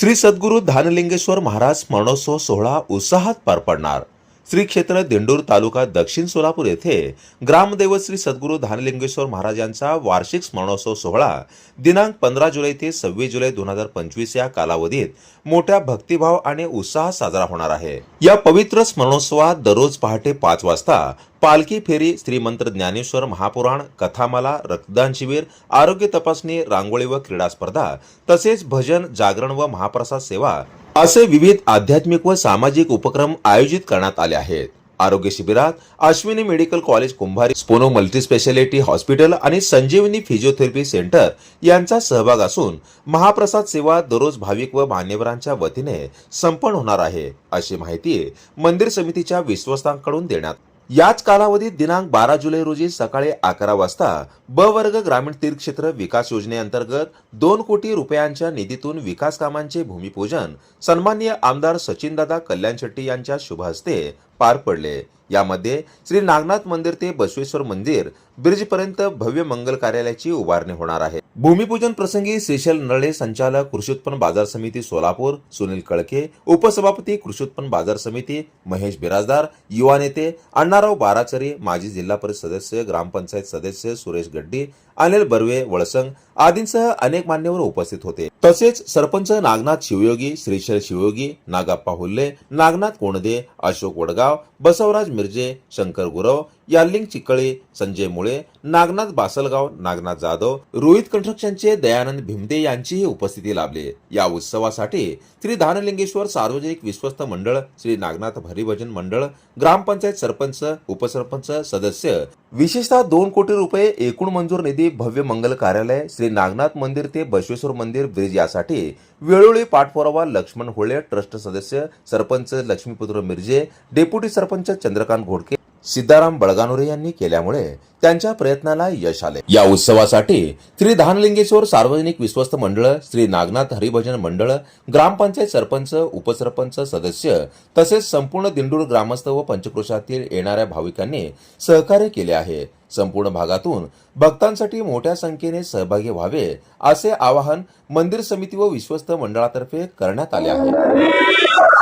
श्री सद्गुरू धानलिंगेश्वर महाराज स्मरणोत्सव सोहळा उत्साहात पार पडणार. श्री क्षेत्र दिंडूर तालुका दक्षिण सोलापूर येथे ग्रामदैवत श्री सद्गुरू धानलिंगेश्वर महाराजांचा वार्षिक स्मरणोत्सव सोहळा दिनांक पंधरा जुलै ते सव्वीस जुलै दोन हजार पंचवीस या कालावधीत मोठ्या भक्तिभाव आणि उत्साहात साजरा होणार आहे. या पवित्र स्मरणोत्सवात दररोज पहाटे पाच वाजता पालखी फेरी श्रीमंत ज्ञानेश्वर महापुराण कथामाला रक्तदान शिबिर आरोग्य तपासणी रांगोळी व क्रीडा स्पर्धा तसेच भजन जागरण व महाप्रसाद सेवा असे विविध आध्यात्मिक व सामाजिक उपक्रम आयोजित करण्यात आले आहेत. आरोग्य शिबिरात अश्विनी मेडिकल कॉलेज कुंभारी स्पोनो मल्टीस्पेशालिटी हॉस्पिटल आणि संजीवनी फिजिओथेरपी सेंटर यांचा सहभाग असून महाप्रसाद सेवा दररोज भाविक व मान्यवरांच्या वतीने संपन्न होणार आहे. अशी माहिती मंदिर समितीच्या विश्वस्तांकडून देण्यात याच कालावधीत दिनांक बारा जुलै रोजी सकाळी अकरा वाजता ब वर्ग ग्रामीण तीर्थक्षेत्र विकास योजनेअंतर्गत दोन कोटी रुपयांच्या निधीतून विकास कामांचे भूमिपूजन सन्माननीय आमदार सचिनदादा कल्याण शेट्टी यांच्या शुभ हस्ते पार पडले. यामध्ये श्री नागनाथ मंदिर ते बसवेश्वर मंदिर ब्रिजपर्यंत भव्य मंगल कार्यालयाची उभारणी होणार आहे. भूमिपूजन प्रसंगी सेशल नळे संचालक कृषी उत्पन्न बाजार समिती सोलापूर सुनील कळके उपसभापती कृषी उत्पन्न बाजार समिती महेश बिराजदार युवा नेते अण्णाराव बाराचरी माजी जिल्हा परिषद सदस्य ग्रामपंचायत सदस्य सुरेश गड्डी अनिल बर्वे वळसंग आदींसह अनेक मान्यवर उपस्थित होते. तसेच सरपंच नागनाथ शिवयोगी श्रीशर शिवयोगी नागाप्पा हुल्ले नागनाथ कोणदे अशोक वडगाव बसवराज मिरजे शंकर गुरव यार्लिंग चिकळे संजय मुळे नागनाथ बासलगाव नागनाथ जाधव रोहित कंस्ट्रक्शनचे दयानंद भिमदे यांचीही उपस्थिती लाभली. या उत्सवासाठी श्री धानलिंगेश्वर सार्वजनिक विश्वस्त मंडळ श्री नागनाथ हरिभजन मंडळ ग्रामपंचायत सरपंच उपसरपंच सदस्य विशेषतः दोन कोटी रुपये एकूण मंजूर निधी भव्य मंगल कार्यालय श्री नागनाथ मंदिर ते बसवेश्वर मंदिर ब्रिज यासाठी वेळोवेळी पाठपुरावा लक्ष्मण होळे ट्रस्ट सदस्य सरपंच लक्ष्मीपुत्र मिरजे डेप्युटी सरपंच चंद्रकांत घोडके सिद्धाराम बळगानोरे यांनी केल्यामुळे त्यांच्या प्रयत्नाला यश आले. या उत्सवासाठी श्री धानलिंगेश्वर सार्वजनिक विश्वस्त मंडळ श्री नागनाथ हरिभजन मंडळ ग्रामपंचायत सरपंच उपसरपंच सदस्य तसेच संपूर्ण दिंडूर ग्रामस्थ व पंचक्रोशातील येणाऱ्या भाविकांनी सहकार्य केले आहे. संपूर्ण भागातून भक्तांसाठी मोठ्या संख्येने सहभागी व्हावे असे आवाहन मंदिर समिती व विश्वस्त मंडळातर्फे करण्यात आले आहे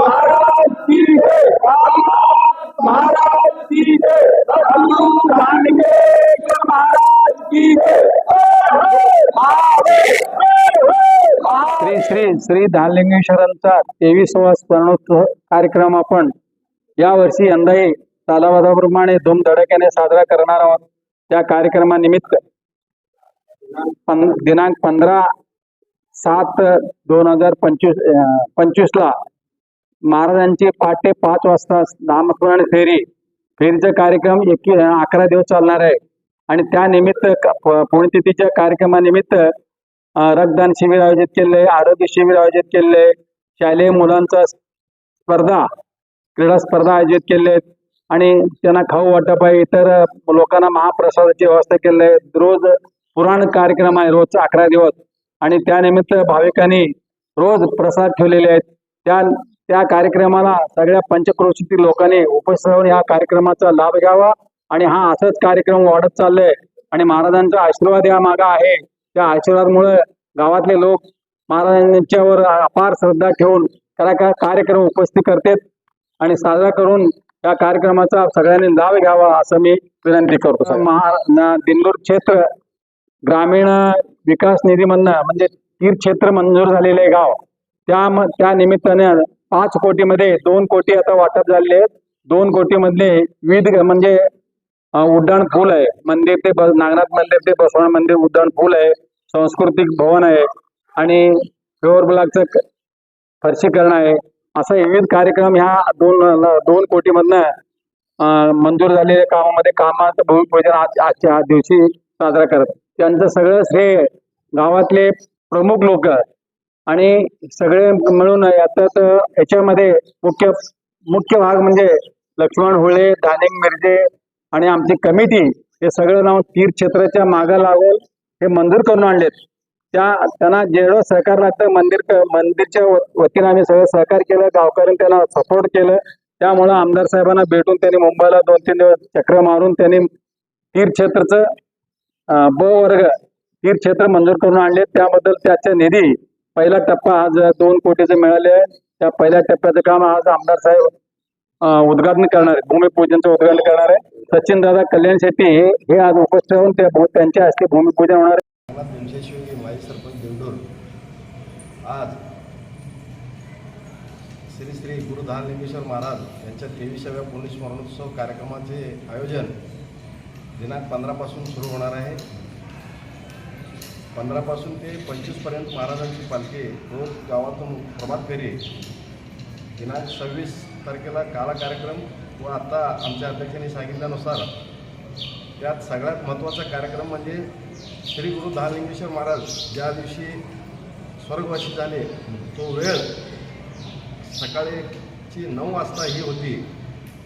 महाराज की जय महाराज की जय धानगेश्वर महाराज की जय श्री श्री धानलिंगेश्वरांचा तेवीसवा स्मरणोत्सव कार्यक्रम आपण यावर्षी यंदाही तालावादाप्रमाणे धूमधडक्याने साजरा करणार आहोत. त्या कार्यक्रमानिमित्त पं दिनांक पंधरा सात दोन हजार पंचवीस पंचवीसला महाराजांची पहाटे पाच वाजता नामस्मरण फेरी फेरीचा कार्यक्रम एक अकरा दिवस चालणार आहे. आणि त्यानिमित्त पुण्यतिथीच्या कार्यक्रमानिमित्त रक्तदान शिबिर आयोजित केले आरोग्य शिबिर आयोजित केले शालेय मुलांचा स्पर्धा क्रीडा स्पर्धा आयोजित केले आणि त्यांना खाऊ वाटप आहे इतर लोकांना महाप्रसादाची व्यवस्था केली. आहे रोज पुराण कार्यक्रम आहे रोज अकरा दिवस. आणि त्यानिमित्त भाविकांनी रोज प्रसाद ठेवलेले आहेत. त्या त्या कार्यक्रमाला सगळ्या पंचक्रोशीतील लोकांनी उपस्थित राहून या कार्यक्रमाचा लाभ घ्यावा. आणि हा असाच कार्यक्रम वाढत चाललाय. आणि महाराजांचा आशीर्वाद या मागा आहे. त्या आशीर्वादामुळे गावातले लोक महाराजांच्यावर अपार श्रद्धा ठेवून त्याला का कार्यक्रम उपस्थित करतात आणि साजरा करून या कार्यक्रमाचा सगळ्यांनी लाभ घ्यावा असं मी विनंती करतो महा न- क्षेत्र ग्रामीण विकास निधीमधनं म्हणजे तीर्थक्षेत्र मंजूर झालेले गाव. त्या त्या निमित्ताने पाच कोटीमध्ये दोन कोटी आता वाटप झालेले आहेत. दोन कोटी मधले विविध म्हणजे उड्डाण पूल आहे. मंदिर ते नागनाथ मंदिर ते बसवण मंदिर उड्डाण पूल आहे. सांस्कृतिक भवन आहे आणि फ्लोअर ब्लॉकचं फरशीकरण आहे. असं विविध कार्यक्रम ह्या दोन दोन कोटीमधनं मंजूर झालेल्या कामामध्ये कामाचं भूमिपूजन आज आजच्या दिवशी साजरा करत. त्यांचं सगळं श्रेय गावातले प्रमुख लोक आणि सगळे मिळून याच्यात याच्यामध्ये मुख्य मुख्य भाग म्हणजे लक्ष्मण होळे दानिक मिरजे आणि आमची कमिटी हे सगळं नाव तीर्थक्षेत्राच्या मागं लागून हे मंजूर करून आणलेत. त्या त्यांना जेवढं सहकार लागतं मंदिर मंदिरच्या वतीने आम्ही सगळं सहकार केलं गावकऱ्यांनी त्यांना सपोर्ट केलं. त्यामुळं आमदार साहेबांना भेटून त्यांनी मुंबईला दोन तीन दिवस चक्र मारून त्यांनी तीर्थक्षेत्रचं ब वर्ग तीर्थक्षेत्र मंजूर करून आणले. त्याबद्दल त्याचा निधी पहिला टप्पा आज दोन कोटीचे मिळाले त्या पहिल्या टप्प्याचं काम आज आमदार साहेब उद्घाटन करणार आहे भूमिपूजनचं उद्घाटन करणार आहे सचिन दादा कल्याण शेट्टी हे आज उपस्थित राहून त्या त्यांच्या हस्ते भूमिपूजन होणार आहे. माजी सरपंच दिंडोर आज श्री श्री गुरु लिंगेश्वर महाराज यांच्या तेविसाव्या पुण्यस्मरणोत्सव कार्यक्रमाचे आयोजन दिनांक पंधरापासून सुरू होणार आहे. पंधरापासून ते पंचवीसपर्यंत महाराजांची पालखी रोज गावातून प्रभात फेरी दिनांक सव्वीस तारखेला काला कार्यक्रम व आत्ता आमच्या अध्यक्षांनी सांगितल्यानुसार त्यात सगळ्यात महत्त्वाचा कार्यक्रम म्हणजे श्री गुरु दहालिंगेश्वर महाराज ज्या दिवशी स्वर्गवासी झाले तो वेळ सकाळीची नऊ वाजता ही होती.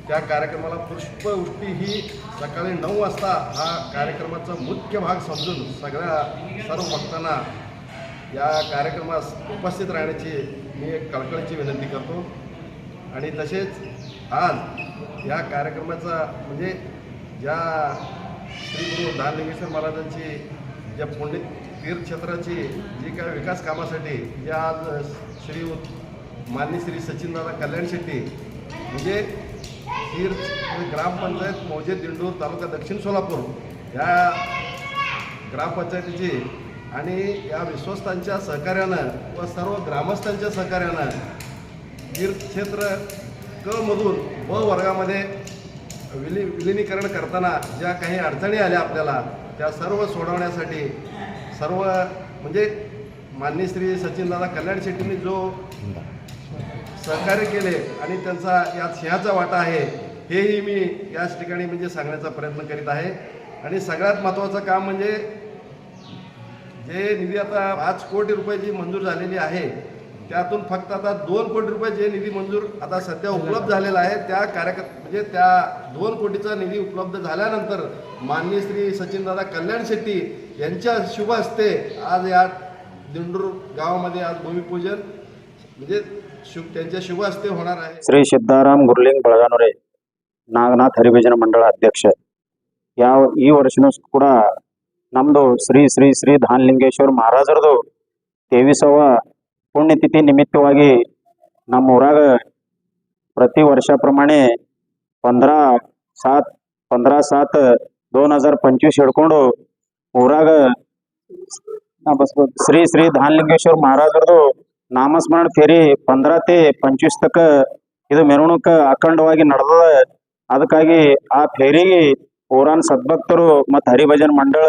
त्या कार्यक्रमाला पुष्पवृष्टी ही सकाळी नऊ वाजता हा कार्यक्रमाचा मुख्य भाग समजून सगळ्या सर्व भक्तांना या कार्यक्रमास उपस्थित राहण्याची मी एक कळकळीची विनंती करतो. आणि तसेच आज या कार्यक्रमाचा म्हणजे ज्या श्री गुरु दानलिंगेश्वर महाराजांची ज्या पुण्य तीर्थक्षेत्राची जी काय विकास कामासाठी ज्या आज श्री मान्य श्री सचिनदादा कल्याण शेट्टी म्हणजे तीर्थ ग्रामपंचायत मौजे दिंडूर तालुका दक्षिण सोलापूर या ग्रामपंचायतीची आणि या विश्वस्तांच्या सहकार्यानं व सर्व ग्रामस्थांच्या सहकार्यानं तीर्थक्षेत्र क मधून ब वर्गामध्ये विली विलिनीकरण करताना ज्या काही अडचणी आल्या आपल्याला त्या सर्व सोडवण्यासाठी सर्व म्हणजे माननीय श्री सचिनदादा कल्याण शेट्टींनी जो सहकार्य केले आणि त्यांचा यात सिंहाचा वाटा आहे हेही मी याच ठिकाणी म्हणजे सांगण्याचा प्रयत्न करीत आहे. आणि सगळ्यात महत्त्वाचं काम म्हणजे जे निधी आता पाच कोटी रुपयाची मंजूर झालेली आहे त्यातून फक्त आता दोन कोटी रुपये जे निधी मंजूर आता सध्या उपलब्ध झालेला आहे त्या कार्यक्रम म्हणजे त्या दोन कोटीचा निधी उपलब्ध झाल्यानंतर माननीय श्री सचिनदादा कल्याण शेट्टी यांच्या शुभ हस्ते आज या दिंडूर गावामध्ये आज भूमिपूजन म्हणजे शुभ त्यांच्या शुभ हस्ते होणार आहे ಶ್ರೀ ಸಿದ್ದಾರಾಮ್ ಗುರ್ಲಿಂಗ್ ಬೆಳಗಾನೂರೆ ನಾಗನಾಥ್ ಹರಿಭಜನ ಮಂಡಳ ಅಧ್ಯಕ್ಷ ಯಾವ ಈ ವರ್ಷನೂ ಕೂಡ ನಮ್ದು ಶ್ರೀ ಶ್ರೀ ಶ್ರೀ ಧಾನಲಿಂಗೇಶ್ವರ ಮಹಾರಾಜರದು ತೇವಿಸವ ಪುಣ್ಯತಿಥಿ ನಿಮಿತ್ತವಾಗಿ ನಮ್ಮ ಊರಾಗ ಪ್ರತಿ ವರ್ಷ ಪ್ರಮಾಣೆ ಪಂದ್ರ ಸಾತ್ ಪಂದ್ರ ಸಾತ್ ದೋನ್ ಹಜಾರ್ ಪಂಚವೀಸ್ ಹಿಡ್ಕೊಂಡು ಊರಾಗ ಶ್ರೀ ಶ್ರೀ ಧಾನಲಿಂಗೇಶ್ವರ ಮಹಾರಾಜರದು ನಾಮಸ್ಮರಣ ಫೇರಿ ಪಂದ್ರ ತಿ ಪಂಚವೀಸ್ ತಕ ಇದು ಮೆರವಣಿಕ ಅಖಂಡವಾಗಿ ನಡೆದದ. ಅದಕ್ಕಾಗಿ ಆ ಫೇರಿಗೆ ಊರಾನ್ ಸದ್ಭಕ್ತರು ಮತ್ತು ಹರಿಭಜನ್ ಮಂಡಳ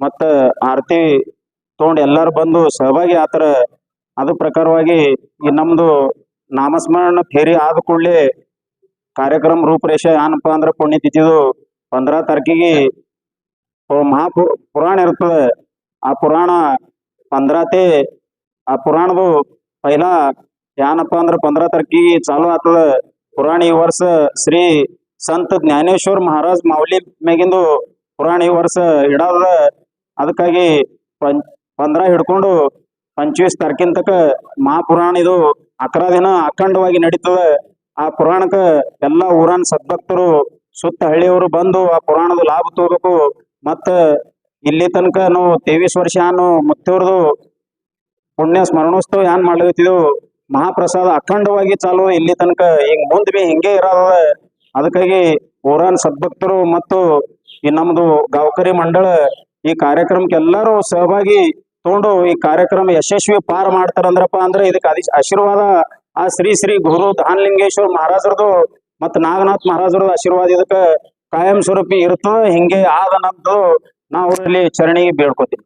ಮತ್ತು ಆರತಿ ತೊಗೊಂಡು ಎಲ್ಲರೂ ಬಂದು ಸಹಭಾಗಿ ಆತರ ಅದು ಪ್ರಕಾರವಾಗಿ ಈ ನಮ್ದು ನಾಮಸ್ಮರಣ ಫೇರಿ ಆದ ಕೂಡಲೇ ಕಾರ್ಯಕ್ರಮ ರೂಪರೇಷೆ ಏನಪ್ಪ ಅಂದ್ರೆ ಪುಣ್ಯತಿಥಿದು ಪಂದ್ರ ತಾರೀಕಿಗೆ ಮಹಾಪು ಪುರಾಣ ಇರ್ತದೆ. ಆ ಪುರಾಣ ಪಂದ್ರತೆ ಆ ಪುರಾಣದು ಪೈಲ ಏನಪ್ಪ ಅಂದ್ರೆ ಪಂದ್ರ ತಾರೀಕಿಗೆ ಚಾಲು ಆತದ ಪುರಾಣ ಈ ವರ್ಷ ಶ್ರೀ ಸಂತ ಜ್ಞಾನೇಶ್ವರ್ ಮಹಾರಾಜ್ ಮಾವಲಿ ಮ್ಯಾಗಿಂದು ಪುರಾಣ ಈ ವರ್ಷ ಇಡಾದ ಅದಕ್ಕಾಗಿ ಪಂದ್ರ ಹಿಡ್ಕೊಂಡು ಪಂಚವೀಸ್ ತಾರೀಕಿನ ಮಹಾಪುರಾಣ ಇದು ಅಕರ ದಿನ ಅಖಂಡವಾಗಿ ನಡೀತದ. ಆ ಪುರಾಣಕ್ಕ ಎಲ್ಲಾ ಊರಾನ್ ಸದ್ಭಕ್ತರು ಸುತ್ತ ಹಳ್ಳಿಯವರು ಬಂದು ಆ ಪುರಾಣದ ಲಾಭ ತಗೋಬೇಕು. ಮತ್ತ ಇಲ್ಲಿ ತನಕ ನಾವು ತೇವಿಸ್ ವರ್ಷ ಏನು ಮುತ್ತೇವ್ರದು ಪುಣ್ಯ ಸ್ಮರಣೋತ್ಸವ ಏನ್ ಮಾಡ್ಲತ್ತಿದ್ವು ಮಹಾಪ್ರಸಾದ ಅಖಂಡವಾಗಿ ಚಾಲು. ಇಲ್ಲಿ ತನಕ ಹಿಂಗ್ ಮುಂದ್ ಬಿ ಹಿಂಗೆ ಇರೋದ ಅದಕ್ಕಾಗಿ ಊರಾನ್ ಸದ್ಭಕ್ತರು ಮತ್ತು ಈ ನಮ್ದು ಗಾವಕರಿ ಮಂಡಳ ಈ ಕಾರ್ಯಕ್ರಮಕ್ಕೆ ಎಲ್ಲರೂ ಸಹಭಾಗಿ ತಗೊಂಡು ಈ ಕಾರ್ಯಕ್ರಮ ಯಶಸ್ವಿ ಪಾರ ಮಾಡ್ತಾರಂದ್ರಪ್ಪ ಅಂದ್ರೆ ಇದಕ್ಕೆ ಅದಿ ಆಶೀರ್ವಾದ ಆ ಶ್ರೀ ಶ್ರೀ ಗುರು ದಾನಲಿಂಗೇಶ್ವರ ಮಹಾರಾಜರದು ಮತ್ತ ನಾಗನಾಥ್ ಮಹಾರಾಜರದ ಆಶೀರ್ವಾದ ಇದಕ್ಕೆ ಕಾಯಂ ಸ್ವರೂಪಿ ಇರ್ತದ. ಹಿಂಗೆ ಆದ ನಮ್ದು ನಾವು ಅವರಲ್ಲಿ ಚರಣಿಗೆ ಬೇಡ್ಕೊತೀವಿ.